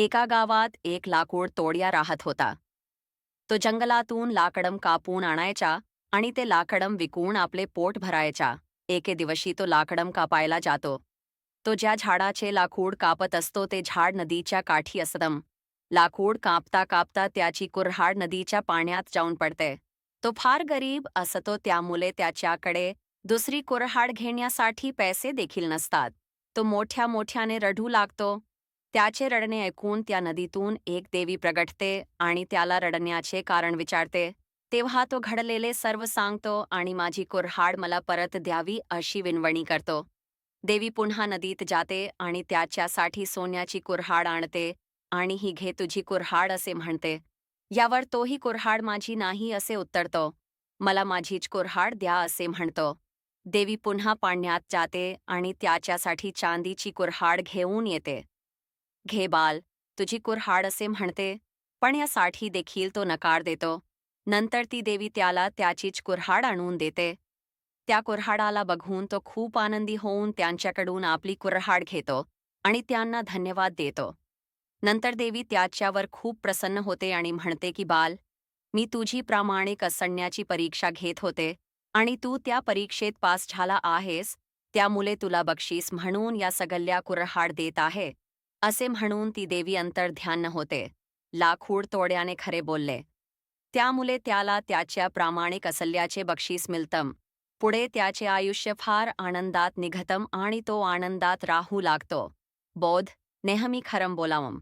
एका गावात एक लाकूड तोड्या राहत होता. तो जंगलातून लाकडम कापून आणायचा आणि ते लाकडम विकून आपले पोट भरायचा. एके दिवशी तो लाकडम कापायला जातो. तो ज्या झाडाचे लाकूड कापत असतो ते झाड नदीच्या काठी असतम लाकूड कापता कापता त्याची कुऱ्हाड नदीच्या पाण्यात जाऊन पडते. तो फार गरीब असतो त्यामुळे त्याच्याकडे दुसरी कुऱ्हाड घेण्यासाठी पैसे देखील नसतात. तो मोठ्या मोठ्याने रडू लागतो. त्याचे रडणे ऐकून त्या नदीतून एक देवी प्रगटते आणि त्याला रडण्याचे कारण विचारते तेव्हा तो घडलेले सर्व सांगतो आणि माझी कुऱ्हाड मला परत द्यावी अशी विनवणी करतो देवी पुन्हा नदीत जाते आणि त्याच्यासाठी सोन्याची कुऱ्हाड आणते आणि ही घे तुझी कुऱ्हाड असे म्हणते. यावर तोही कुऱ्हाड माझी नाही असे उत्तरतो. मला माझीच कुऱ्हाड द्या असे म्हणतो. देवी पुन्हा पाण्यात जाते आणि त्याच्यासाठी चांदीची कुऱ्हाड घेऊन येते. घे बाल तुझी कुऱ्हाड असे म्हणते पण यासाठी देखील तो नकार देतो. नंतर ती देवी त्याला त्याचीच कुऱ्हाड आणून देते. त्या कुऱ्हाडाला बघून तो खूप आनंदी होऊन त्यांच्याकडून आपली कुऱ्हाड घेतो आणि त्यांना धन्यवाद देतो. नंतर देवी त्याच्यावर खूप प्रसन्न होते आणि म्हणते की बाल मी तुझी प्रामाणिक असण्याची परीक्षा घेत होते आणि तू त्या परीक्षेत पास झाला आहेस त्यामुळे तुला बक्षीस म्हणून या सगळ्या कुऱ्हाड देत आहे. असे म्हणून ती देवी अंतर्ध्यान होते लाखूड तोड्याने खरे बोलले. त्यामुळे त्याला त्याच्या प्रामाणिक असल्याचे बक्षीस मिळतं पुढे त्याचे आयुष्य फार आनंदात निघतम आणि तो आनंदात राहू लागतो. बोध नेहमी खरम बोलावं.